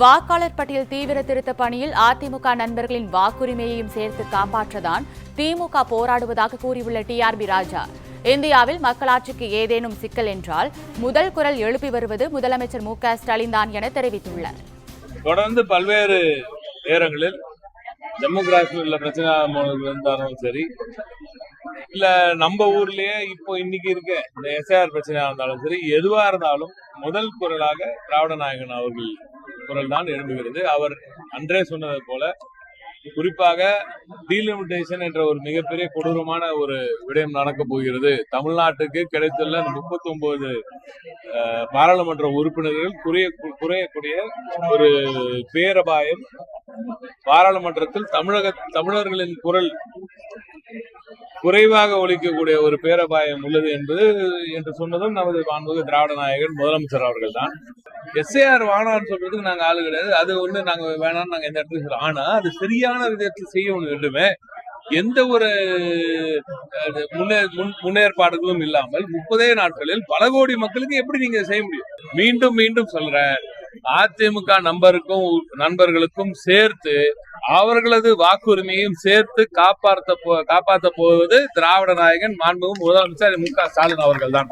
வாக்காளர் பட்டியல் தீவிர திருத்த பணியில் அதிமுக நண்பர்களின் வாக்குரிமையையும் சேர்த்து காப்பாற்றதான் திமுக போராடுவதாக கூறியுள்ள டிஆர்பி ராஜா. இந்தியாவில் மக்களாட்சிக்கு ஏதேனும் சிக்கல் என்றால் முதல் குரல் எழுப்பி வருவது முதலமைச்சர் மு க ஸ்டாலின் தான் என தெரிவித்துள்ளார். தொடர்ந்து பல்வேறு நேரங்களில் ஜம்மு காஷ்மீர்ல பிரச்சனை இருந்தாலும் சரி இல்ல நம்ம ஊர்லயே இப்போ இன்னைக்கு இருக்க இந்த எஸ்ஆர் பிரச்சனையா இருந்தாலும் சரி எதுவா இருந்தாலும் முதல் குரலாக திராவிட நாயகன் அவர்கள் குரல் தான் எழும்புகிறது. அவர் அன்றே சொன்னது போல குறிப்பாக டீலிமிட்டேஷன் என்ற ஒரு மிகப்பெரிய கொடூரமான ஒரு விடயம் நடக்க போகிறது. தமிழ்நாட்டுக்கு கிடைத்துள்ள முப்பத்தி ஒன்பது பாராளுமன்ற உறுப்பினர்கள் குறைய குறையக்கூடிய ஒரு பேரபாயம் பாராளுமன்றத்தில் தமிழக தமிழர்களின் குரல் குறைவாக ஒழிக்கக்கூடிய ஒரு பேரபாயம் உள்ளது என்பது என்று சொன்னதும் நமது மாண்புமிகு திராவிட நாயகன் முதலமைச்சர் அவர்கள் தான் எஸ்ஏஆர் வேணாம்னு சொல்றதுக்கு நாங்க ஆளு கிடையாது. அது வந்து நாங்க வேணாம்னு நாங்க எந்த இடத்துல சொல்றோம் ஆனா அது சரியான விதத்தில் செய்ய வேண்டுமே. எந்த ஒரு முன்னே முன்- முன்னேற்பாடுகளும் இல்லாமல் முப்பதே நாட்களில் பல கோடி மக்களுக்கு எப்படி நீங்க செய்ய முடியும்? மீண்டும் மீண்டும் சொல்றேன். அதிமுக நம்பருக்கும் நண்பர்களுக்கும் சேர்த்து அவர்களது வாக்குரிமையும் சேர்த்து காப்பாற்ற போ- காப்பாற்ற போவது திராவிட நாயகன் மாண்புமிகு முதலமைச்சர் மு க ஸ்டாலின் அவர்கள் தான்